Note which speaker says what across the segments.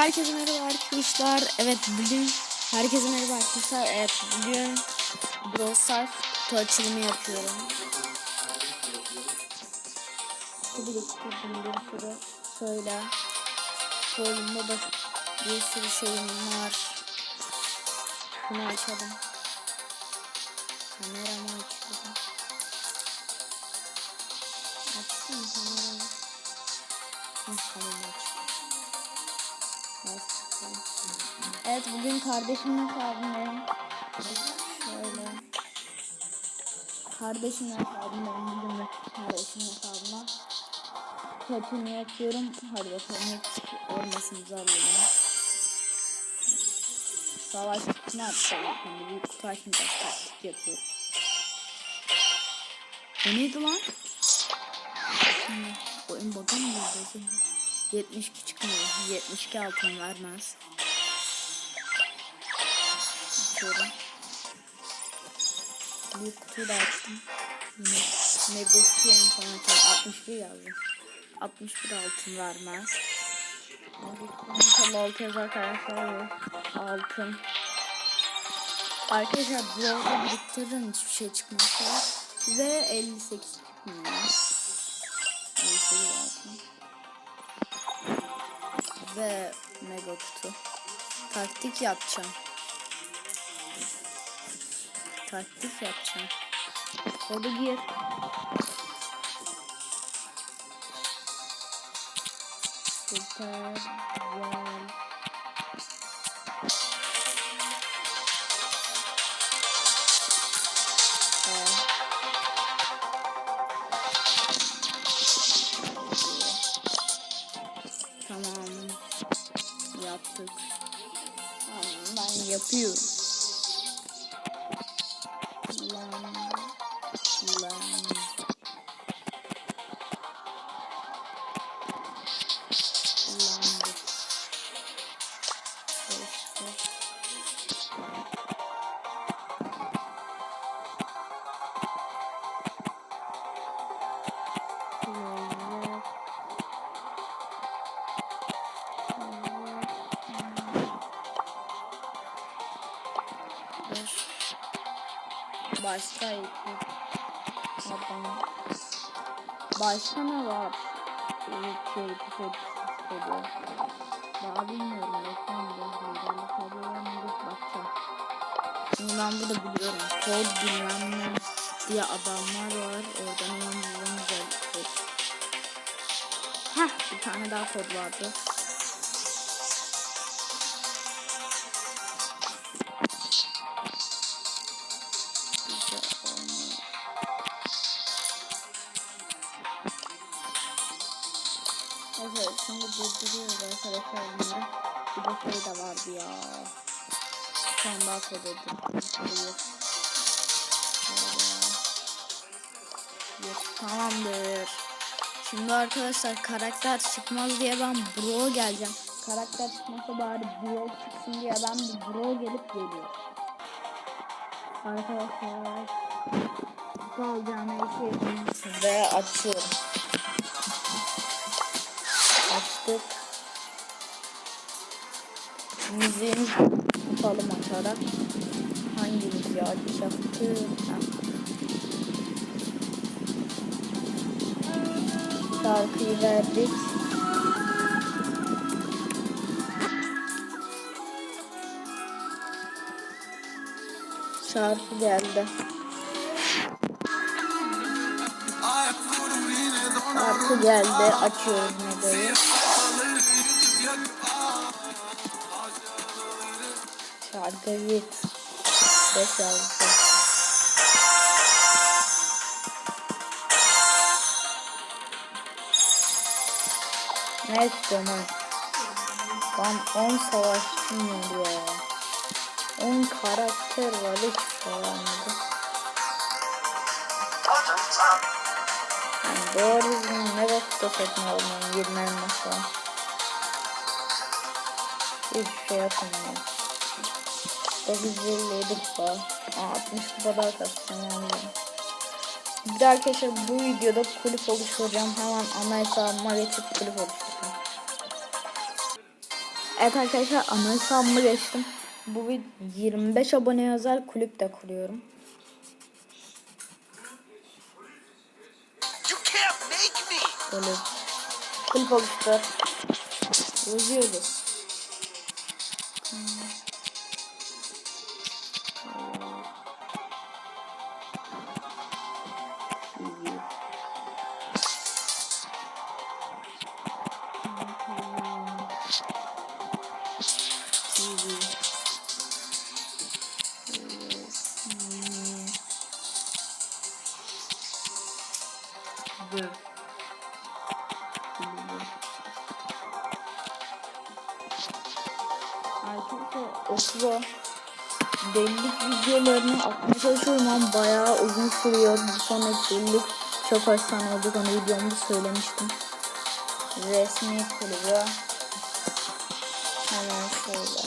Speaker 1: Herkese merhaba arkadaşlar. Evet bugün herkese merhaba arkadaşlar. Evet bugün Brawl Stars kutu açılımı yapıyorum. Kutu biriktirdim bir sürü. Şöyle. Kolumda da bir sürü şeyim var. Şunu açalım. Kameramı açalım. Açtım kameramı. Hı, Tamam açtım. Evet bugün kardeşimle kaldığındayım. Şöyle. Kardeşimle kaldığındayım. Bugün de kardeşimle kalma. Kötünü yapıyorum. Hadi bakalım hiç olmasın zarlayalım. Savaş ne yapacağım şimdi? Büyük kutu açmayacağız. Taktik yapıyorum. O neydi lan? Şimdi oyun bug'a mı? 72 çıkmıyor. 72 altın vermez. Açıyorum. Bir kutuyu da açtım. Yine Negotian falan açalım. 61 yazdım. 61 altın vermez. İnşallah altı yazar arkadaşlar. Altın. Arkadaşlar blogda biriktiririm hiçbir şey çıkmazsa. Ve 58 çıkmıyor. 58 altın ve mega kutu. Taktik yapacağım. Taktik yapacağım. Kodu gir. Süper güzel. Tamam Dur. Başka ekip. Adam. Başka ne var? Şey, şey, şey, Daha bilmiyorum. Bekleyin bir liderlik haberlerine bakacağım. Şimdi ben burada biliyorum. Kod bilmem ne diye adamlar var. Oradan bulmam güzel kod. Heh bir tane daha kod vardı. Evet şimdi durduruyoruz arkadaşlar bunları. Bir de şey de vardı ya. Tane daha. Hayır. Yok tamamdır. Şimdi arkadaşlar karakter çıkmaz diye ben bro geleceğim. Karakter çıkmasa bari bro çıksın diye ben bir bro gelip geliyorum. Arkadaşlar alacağım her şeyi size açıyorum. Açtık. Müziğini tutalım açarak. Hangi müziği açacaktı? Şarkıyı verdik. Şarkı geldi. Şarkı geldi. Açıyoruz medayı. Şarkı git. Ses yazdı. Ne istiyorsun lan? Lan 10 savaşçım var ya. 10 karakter var hiç olmadı. Yani doğru düzgün ne vakit satın almam 20 elmas falan. Hiçbir şey yapamıyorum. 957 kupa. Aa, 60 kupa daha kasacağım yani. Bir de arkadaşlar bu videoda kulüp oluşturacağım. Hemen ana hesabıma geçip kulüp oluşturacağım. Evet arkadaşlar ana hesabıma geçtim. Bu vid- 25 abone özel kulüp de kuruyorum. Böyle kulüp oluştur. Yazıyoruz. Hmm. TV. Resmi. Ve kulübü. Arkadaşlar Oslo delilik videolarını atmaya çalışıyorum ama bayağı uzun sürüyor. Bir sonraki delilik çok efsane olacak. Onu videomda söylemiştim. Resmi kulübü. Hemen şöyle.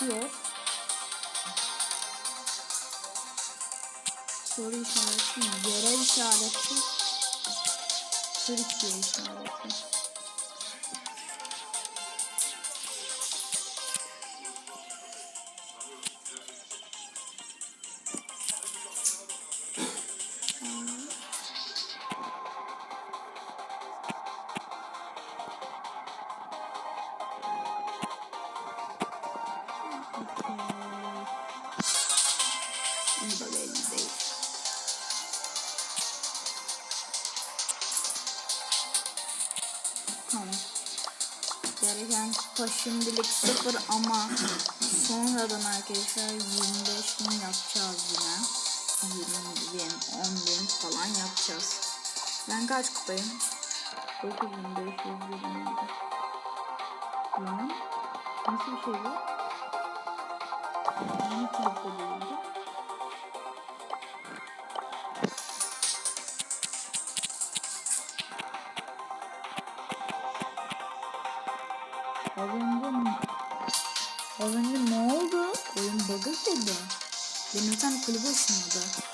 Speaker 1: Soru işareti, görev işareti, Türkiye işareti. Bu da belli değil. Gereken kupa şimdilik sıfır ama sonradan arkadaşlar 25 bin yapacağız yine. 20 bin, 10 bin falan yapacağız. Ben kaç kupayım? 9527. Lan nasıl bir şey bu? Yeni kulüpte değildi. Az önce Az önce ne oldu? Oyun bug'ı dedi. Benim kulübe ışınladı.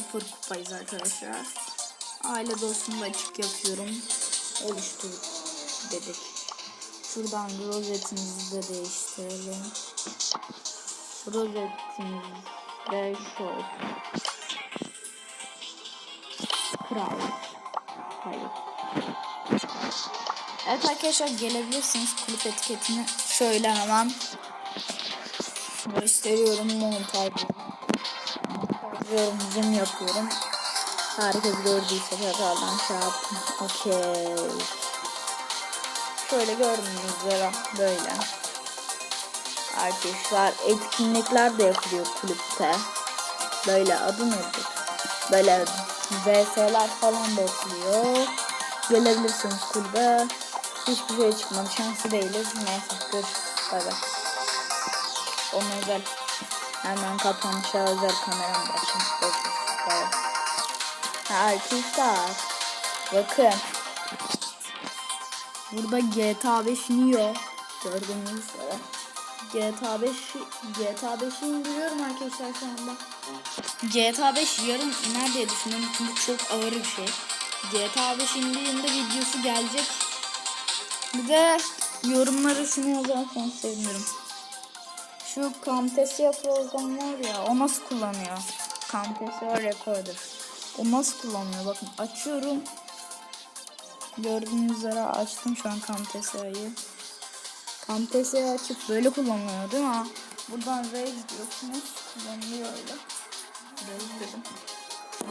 Speaker 1: 0 kupayız arkadaşlar. Aile dostumla açık yapıyorum. Oluştur dedik. Şuradan rozetimizi de değiştirelim. Rozetimiz de şu olsun. Kral. Hayır. Evet arkadaşlar gelebilirsiniz kulüp etiketini şöyle hemen gösteriyorum montaj montajlıyorum zoom yapıyorum. Herkes gördüyse tekrardan şey yaptım. Okey. Şöyle gördüğünüz üzere böyle. Arkadaşlar etkinlikler de yapılıyor kulüpte. Böyle adı nedir? Böyle VS'ler falan da yapılıyor. Gelebilirsiniz kulübe. Hiçbir şey çıkmadı. Şanslı değiliz. Neyse görüşürüz. Bay bay. Onun özel hemen kapanışa özel kameram Ha, arkadaşlar. Bakın. Burada GTA 5 iniyor. Gördüğünüz üzere. GTA 5 GTA 5'i indiriyorum arkadaşlar şu anda. GTA 5 yarın iner diye düşünüyorum çünkü çok ağır bir şey. GTA 5 indiğinde videosu gelecek. Bir de yorumlara şunu yazarsan sevinirim şu Camtasia program var ya o nasıl kullanıyor? Camtasia Recorder o nasıl kullanıyor? Bakın açıyorum. Gördüğünüz üzere açtım şu an Camtasia'yı Camtasia'yı açıp böyle kullanılıyor değil mi? Buradan Raise diyorsunuz. Kullanılıyor öyle. Raise dedim.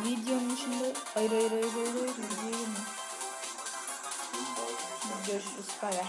Speaker 1: Videonun içinde hayır hayır hayır hayır, hayır videoyu görüşürüz. Bay bay.